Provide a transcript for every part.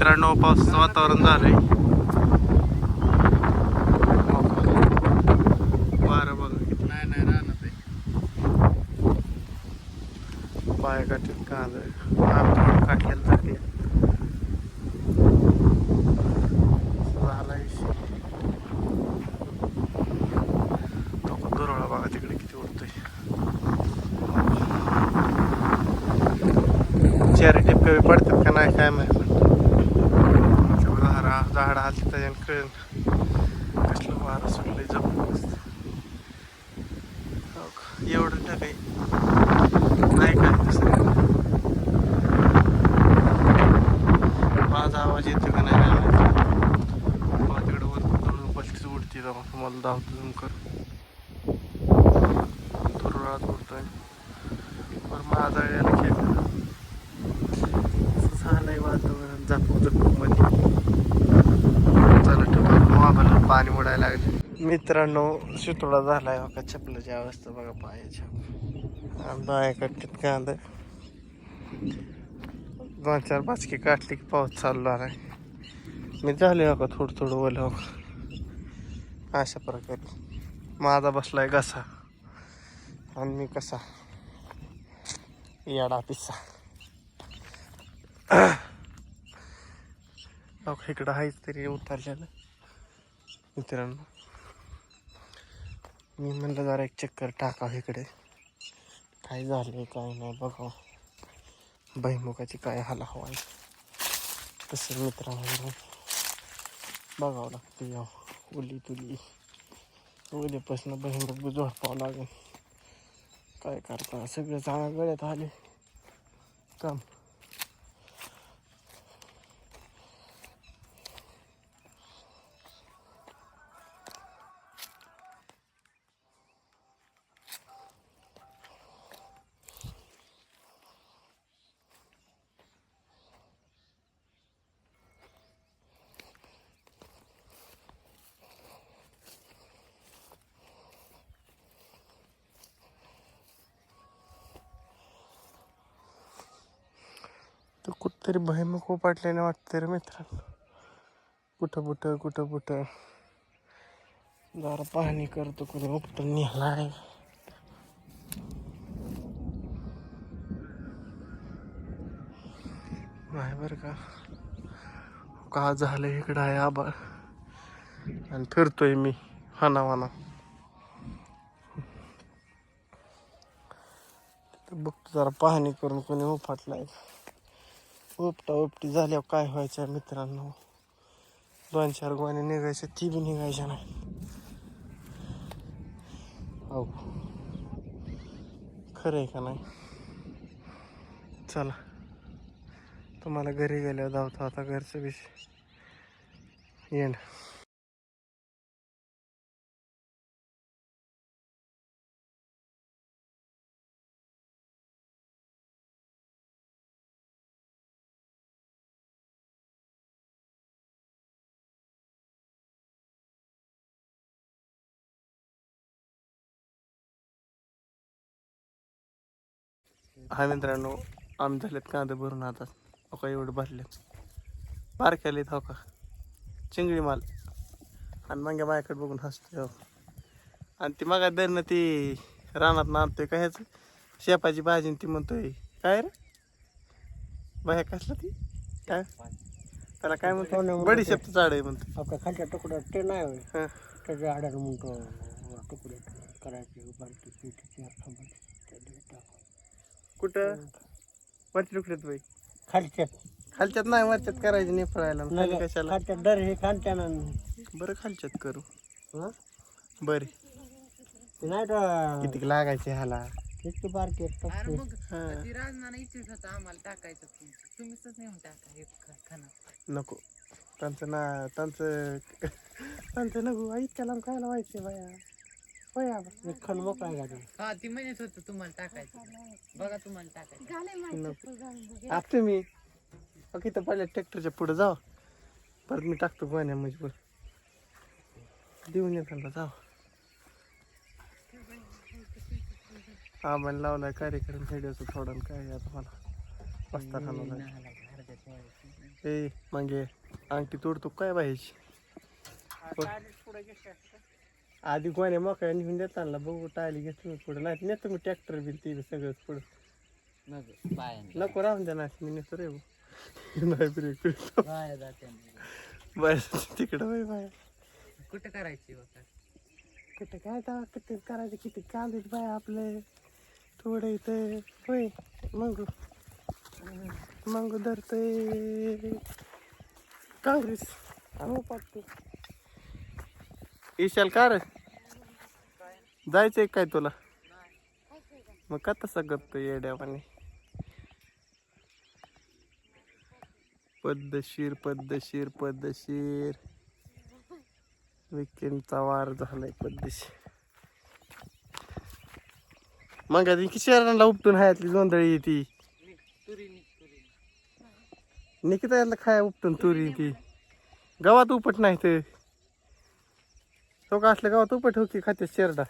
मित्रांनो पावसाचं वातावरण झालंय. वारं बघा. किती नाही नाही राहणार पाय काढतात कांदा. काढलेलं जाते झाला विषय तो दुरळा बघा तिकडे किती उडतोय. चारी टिपके पडतात का नाही काय माहिती. झाड हात त्याच्यानं कळेल. कसलं वारं सुटलंय जबरदस्त हो का? एवढं टाकाय नाही काय तसं. माझा आवाज येतो का नाही मला तिकडे वर दोन पलटीच उडते धावतो झूम कर दुर्रात उडतोय पण माझा यायला खेळ झालंय वातावरण जापू जपू मध्ये चला ठेवा मोबाईल पाणी उडायला लागले मित्रांनो शितोडा आहे हो बघा चपलाची अवस्था बघा पायाच्या बाया कट्टीत कांदा. दोन चार बाचकी काटली की पाऊस चालू आहे मी झाले हो का? थोडं थोडं ओलं हो का? अशा प्रकारे. माझा बसलाय घसा. आणि मी कसा? याडा पिस्सा हो इकडं आहेच तरी उतरलेलं. मित्रांनो. मी म्हणलं जरा एक चक्कर टाकाव इकडे. काय झाले काय नाही बघा. भैमुखाची काय हाला हवा आहे तसं मित्रांनो बघावं लागतं या उली तुली उद्यापासून बहिमुख झोपावं लागेल. काय करता? सगळं चांगलं गळ्यात आले. काम. तरी कुठतरी भयमुख उपाटल्याने वाटतं रे मित्रांनो. कुठं कुठं कुठं कुठं जरा पाहणी करतो कुणी उपटून आहे नाही बरं का. का झालं इकडं आहे आबाळ आणि फिरतोय मी हाना वाना बघतो जरा पाहणी करून कोणी उफाटलाय उपटा उपटी झाल्यावर काय व्हायचं मित्रांनो? दोन चार गोणे निघायच्या ती बी निघायच्या नाही. हो खरं आहे का नाही? चला. तुम्हाला घरी गेल्यावर धावतो आता घरचं विषय येण. हा मित्रांनो आम्ही झालेत कांदे भरून आता. हो का एवढं भरलेत. बारक्याले हो का. चिंगडी माल. आणि मग माझ्याकडे बघून हसतोय हो. आणि ती मग दरनं ती रानात नांदतोय काय ह्याचं? शेपाची भाजी ती म्हणतोय काय रे? बाया कसला ती? काय? त्याला काय म्हणतो बडी शेपचं झाड आहे म्हणतो आपल्या खालच्या तुकड्यात ते नाही होय. हं. त्याच्या आड्याला म्हणतो तुकडे करायचे पिठी कुठं? वरच्या तुकड्यात बाई. खालच्यात. खालच्यात नाही वरच्यात करायची नाही फळायला. नाही कशाला? खालच्यात दर हे खालच्या ना बरं खालच्यात करू. हं? बरे. ते नाही तर किती लागायचे ह्याला? इतकी बारकी आहेत अरे टपके. मग हा. ती राजनानं इच्छित होतं आम्हाला टाकायचं तुमचं तुम्हीच नेऊन टाका हे ख- खाणं. नको. त्यांचं ना त्यांचं त्यांचं नको. इतक्या लांब काय लावायचे बाया? होय आबा. एक खण मोकळा आहे का ते? हा ती म्हणत होतं तुम्हाला टाकायचं बघा तुम्हाला टाकायचं नको आप तुम्ही. ओके तर पहिले ट्रॅक्टरच्या पुढे जाव. परत मी टाकतो गोण्या मजबूर देऊन ये त्यांना जाव. हा पण लावलाय कार्यक्रम व्हिडिओचा थोडा आणि काय आता मला? पस्ता खाणार. ए मागे अंगठी तोडतो काय बाहेरची पुढे आधी कोणी मोकळ्या निघून देताना बघू टाळी घेतो पुढे. नाही नेतो मी ट्रॅक्टर बिल ते सगळंच पुढं. मग पायाने नको राहून द्या ना मी नेतो रे भाऊ. नाही ब्रेक करतो पाया जाते बस तिकडं बाई बाय. कुठं करायची होता कुठे काय तर किती करायचं किती कांदे बाय आपले. थोडे इथे होय मग. मग धरतय. काँग्रेस. आम्ही पाहतो ईशाल का रे? जायचंय काय तुला? मग का तसा करतो येड्यावाने पद्धशीर पद्धशीर पद्धशीर विकेंडचा वार झालाय पद्धशीर मग आधी की शहरांना उपटून हायातली जोंधळी ती? निकिता यातला खाया उपटून तुरी ती. गावात उपट नाही तर तो का असल्या गावात उपट हो की खाते शेरडा?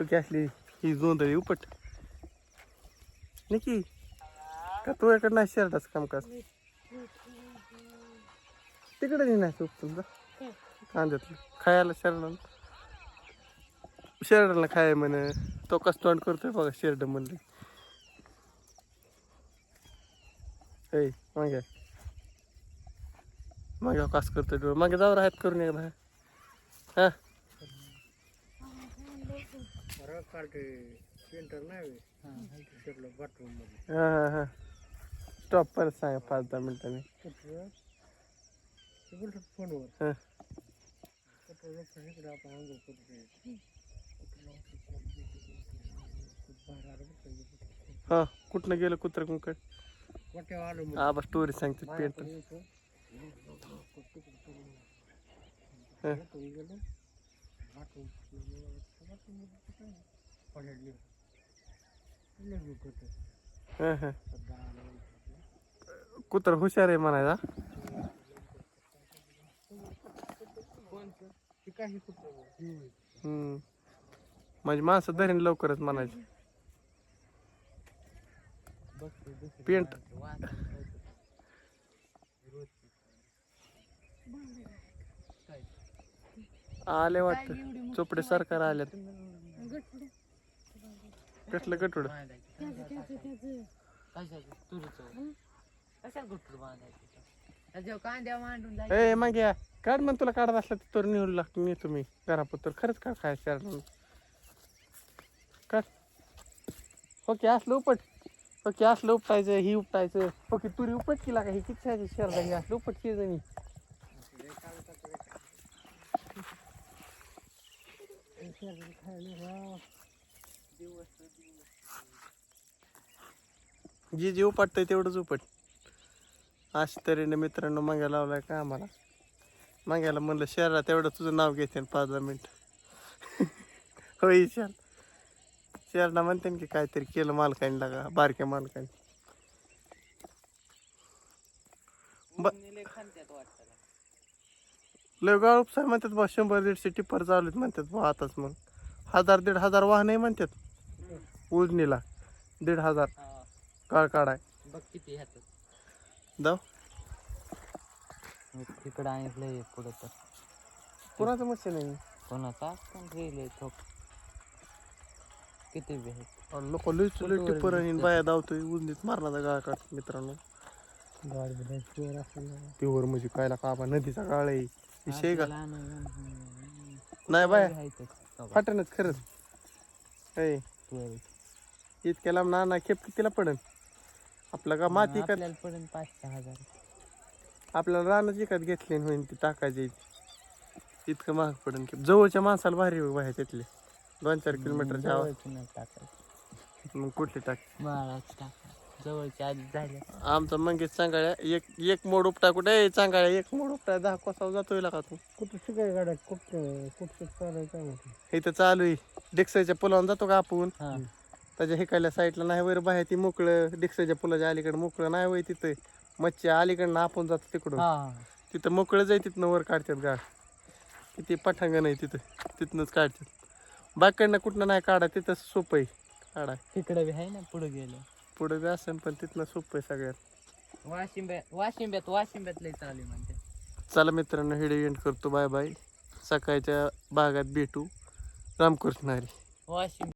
हो की असली ही जोंधळी उपट. निकी का? तू इकडं नाही शेरडाच कामकाज तिकडे नाही उपटून जा. कांद्यातलं. खायला शेरडा शेरडाला खाय म्हण. तो कस तोंड करतोय बघा शेरड म्हणले ऐ मागे. मागे कास करतोय डोळ. मागे जाऊ आहेत करून एकदा हा? रग काढते पेंटर नाही शिरलं बाथरूममध्ये. हा हा हा. स्टॉप परत सांगा पाच दहा मिनिटांनी कुठं ते बोलतात फोनवर. हा. कुठं रस्ता इकडे? आपण अंघोळ करतो बाहेर आलं बघ काही. हा कुठनं गेलं कुत्र कुंकड वाट्यावर आलो मग आबा स्टोरी सांगते पेंटर बाहेर येतो. हा. गेलो. बाथरूम. कुत्र हुशार आहे म्हणायचा म्हणजे माणसं धरीन लवकरच म्हणायचे. पेंट. आले वाटत. चोपडे सरकार आल्यात. मांडून जायचं ए मग या. काढ मग तुला काढत असलं तर निवड लागतो मी तुम्ही. घरापुत्र खरंच काढ खाय शहराला काढ. ओके असलं उपट. ओके असलं उपटायचं ही उपटायचं. ओके तुरी उपट केला का? ही किती खायची शहराला ही असलं उपट केलं मी जी जी उपटतंय तेवढंच उपट. अशा तऱ्हेने मित्रांनो माग्या लावलाय का आम्हाला. माग्याला म्हणलं शहरात तेवढं तुझं नाव घेते पाच दहा मिनिट. होय शहर. शहरला म्हणते ना की काहीतरी केलं मालकाने लागा बारक्या मालकाने. लय खांद्यात गाळ उपसार म्हणतात बा शंभर दीडशे टिप्पर चालू आहेत म्हणतात बा आताच मग. हजार दीड हजार वाहनही म्हणतात. उजनीला दीड हजार. काळ काढाय बघ किती ह्यात जाऊ तिकडं लय पुढं तर. कुणाचं मशीन आहे कोणाचा? पण रेल किती बी लोक लईच लई टिप्पर आणि बाया धावतोय. उजनीत मारण्याचा गाळ काढ मित्रांनो. प्युअर म्हणजे कायला का बा नदीचा गाळ आहे. विषय का. नाही बाया? फाटणच खरंच. इतक्या लांब ना खेप कितीला पडन आपलं का माती का आपल्याला पडेल पाच सहा हजार. आपल्याला रानच विकत घेतली आणि होईन ती टाकायची. इतकं महाग पडन की जवळच्या माणसाला भारी बाहेर त्यातले दोन चार किलोमीटरच्या आवाज जवळची नाही टाकायची. मग कुठली टाक बाळाची टाका जवळची आधी झाले आमचा मंगेश चांगाळ्या एक एक मोड उपटा कुठे? चांगाळ्या एक मोड उपटा दहा कोसाव जातोय का तू. कुठं शिकाय गाड्या? कुठं कुठं चालायचं इथं चालू आहे. डिक्सच्या पुलावर जातो का आपण? हा. त्याच्या हिकायल्या साईडला नाही वर बाहेर ती मोकळं डिक्सच्या पुलाच्या अलीकडे मोकळं नाही वय तिथं. मच्छी अलीकडनं आपण जातो तिकडून. तिथं मोकळं जाय तिथनं वर काढतात गाड किती पठांगण आहे तिथं. तिथनंच काढतात. बागकडनं कुठनं नाही काढा तिथं सोपं आहे. काढा. तिकडे बी आहे ना पुढे गेलं. पुढे बी असेल पण तिथनं सोपं आहे सगळ्यात. वाशिंब्यात वाशिंब्यात वाशिंब्यात लय चालू म्हणते. चला मित्रांनो व्हिडिओ एंड करतो. Bye bye. सकाळच्या भागात भेटू. रामकृष्ण हरी. वाशिंब